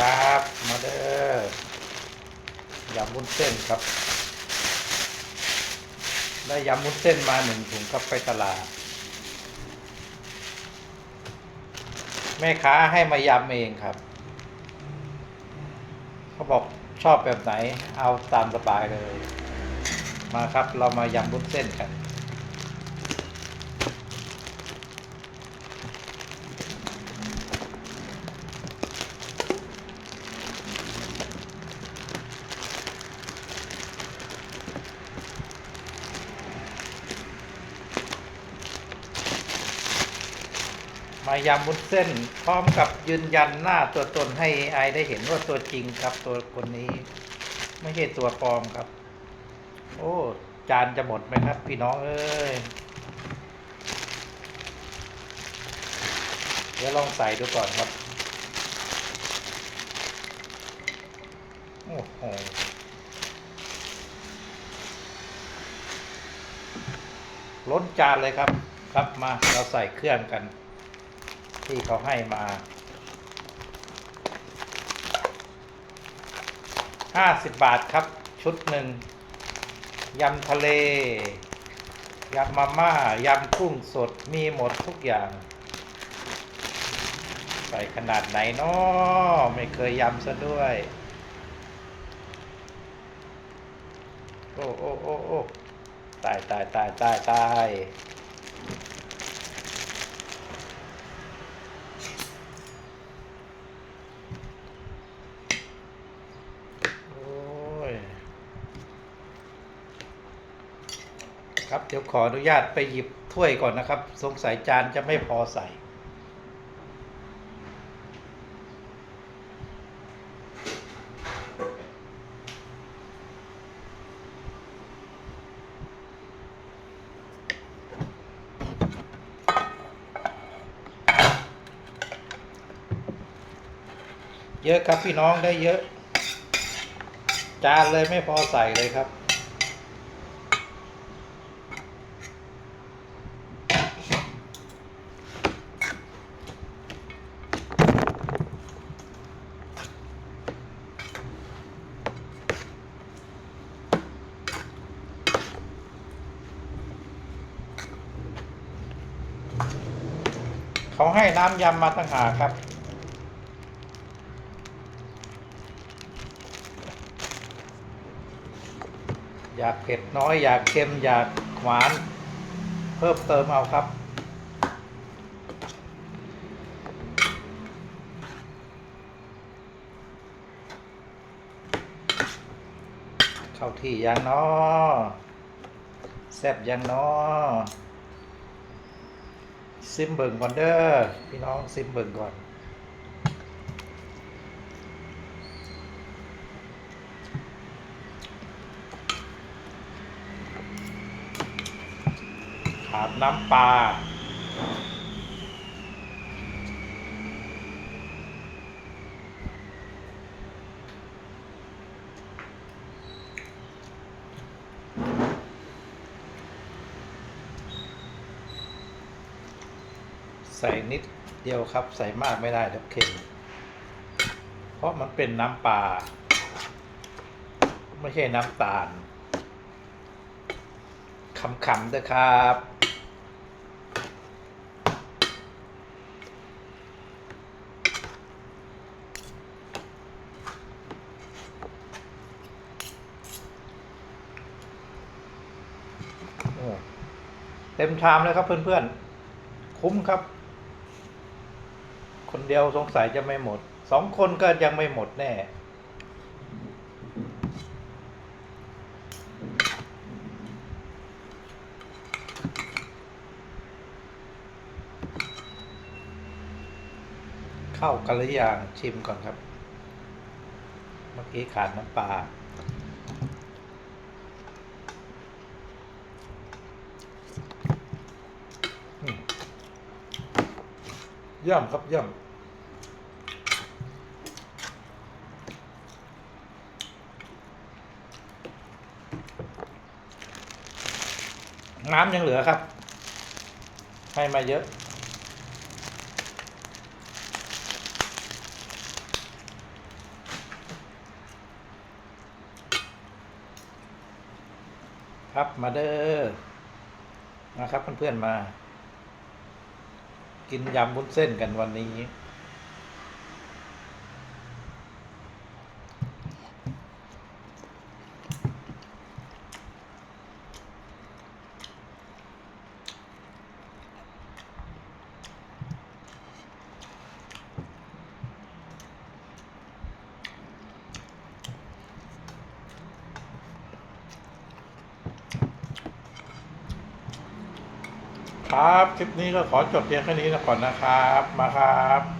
ครับ มาเด้อยำวุ้นเส้นครับ ได้ยำวุ้นเส้นมาหนึ่งถุงครับไปตลาด แม่ค้าให้มายำเองครับ เขาบอกชอบแบบไหนเอาตามสบายเลย มาครับเรามายำวุ้นเส้นกัน มายำวุ้นเส้น พร้อมกับยืนยันหน้าตัวตนให้ไอได้เห็นว่าตัวจริงครับ ตัวคนนี้ ไม่ใช่ตัวปลอมครับ โอ้จานจะหมดไหมครับ พี่น้องเอ้ยเดี๋ยวลองใส่ดูก่อนครับ โอ้โหล้นจานเลยครับ ครับมาเราใส่เครื่องกัน ที่เขาให้มาห้าสิบบาทครับ ชุดหนึ่งยำทะเล ยำมาม่า ยำกุ้งสดมีหมดทุกอย่าง ใส่ขนาดไหนนาะไม่เคยยำซะด้วย โอ้โอ้โอ้โอ้ตายตายตายตายตายโอ้ย ครับ เดี๋ยวขออนุญาตไปหยิบถ้วยก่อนนะครับ สงสัยจานจะไม่พอใส่เยอะครับพี่น้องได้เยอะ จานเลยไม่พอใส่เลยครับ เขาให้น้ำยำมาตั้งหากครับ อยากเผ็ดน้อย อยากเค็ม อยากหวาน เพิ่มเติมเอาครับเข้าที่ยังนอแซ่บยังนอ ซิมเบิงก่อนเด้อพี่น้องซิมเบิงก่อนขาดน้ำปลา ใส่นิดเดียวครับ ใส่มากไม่ได้เดี๋ยวเค็มเพราะมันเป็นน้ำปลาไม่ใช่น้ำตาลคำๆด้วยครับเต็มชามเลยครับเพื่อนๆ คุ้มครับ คนเดียวสงสัยจะไม่หมด สองคนก็ยังไม่หมดแน่ เข้ากันหรือยังชิมก่อนครับ เมื่อกี้ขาดน้ำปลา เยี่ยมครับเยี่ยมน้ำยังเหลือครับ ให้มาเยอะ ครับมาเด้อนะครับเพื่อนๆมา กินยำวุ้นเส้นกันวันนี้ ครับ คลิปนี้ก็ขอจบเพียงแค่นี้นะก่อนนะครับ มาครับ